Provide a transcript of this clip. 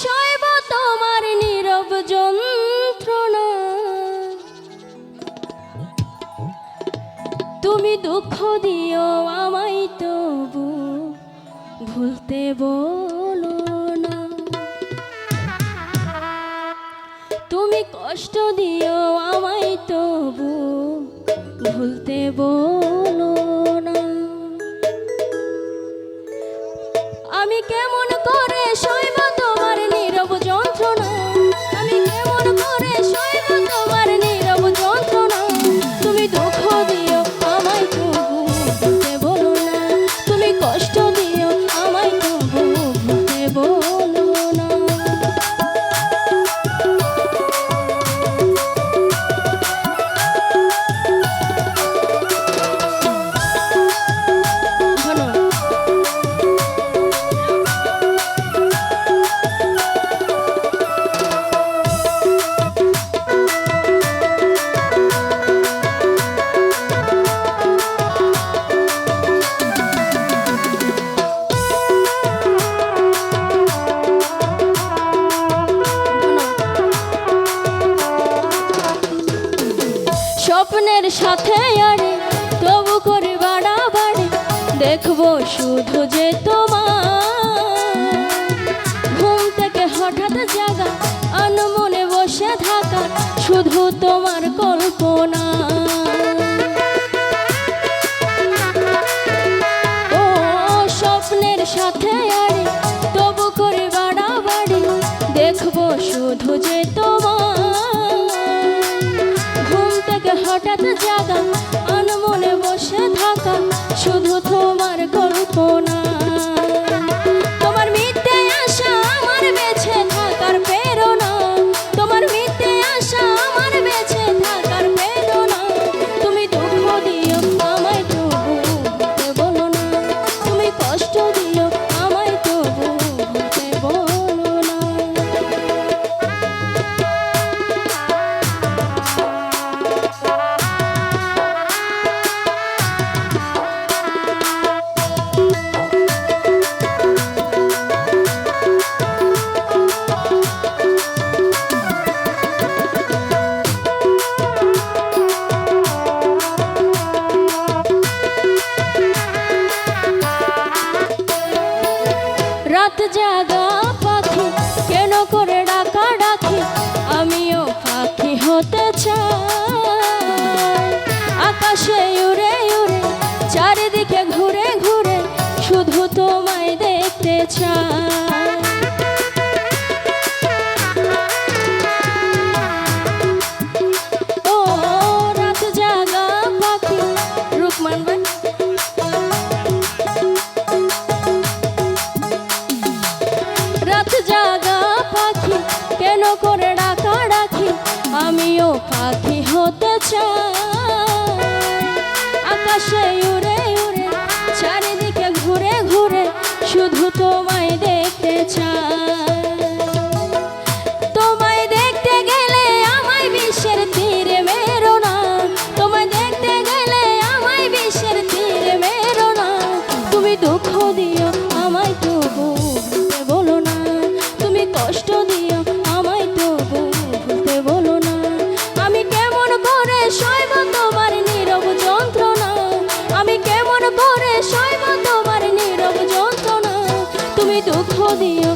সইব তোমার নীরব যন্ত্রণা। তুমি দুঃখ দিও আমায় তবু ভুলতে বলো না। তুমি কষ্ট দিও আমায় তবু ভুলতে বলো না। আমি কেমন করে সইব স্বপ্নের সাথে আরে, তবু করে বাড়াবাড়ি দেখব শুধু যে তোমার। ঘুম থেকে হঠাৎ জাগা, আনমনে বসে থাকা শুধু তোমার কল্পনা। ও স্বপ্নের সাথে আরে হঠাৎ জাগা রাত জাগা পাখি, কেন করে ডাকা ডাকি? আমিও পাখি হতে চাই। আকাশে উড়ে উড়ে, চারিদিকে ঘুরে ঘুরে, শুধু তোমায় দেখতে চাই। আমিও পাখি হতে চাই। আকাশে উড়ে উড়ে, চারিদিকে ঘুরে ঘুরে শুধু তোমায় দেখতে চাই। তোমায় দেখতে গেলে আমায় বিশ্বের তীরে মেরো না। তোমায় দেখতে গেলে আমায় বিশ্বের তীরে মেরো না। তুমি দুঃখ দিও, আমায় তবু বলো না। তুমি কষ্ট দিও দিও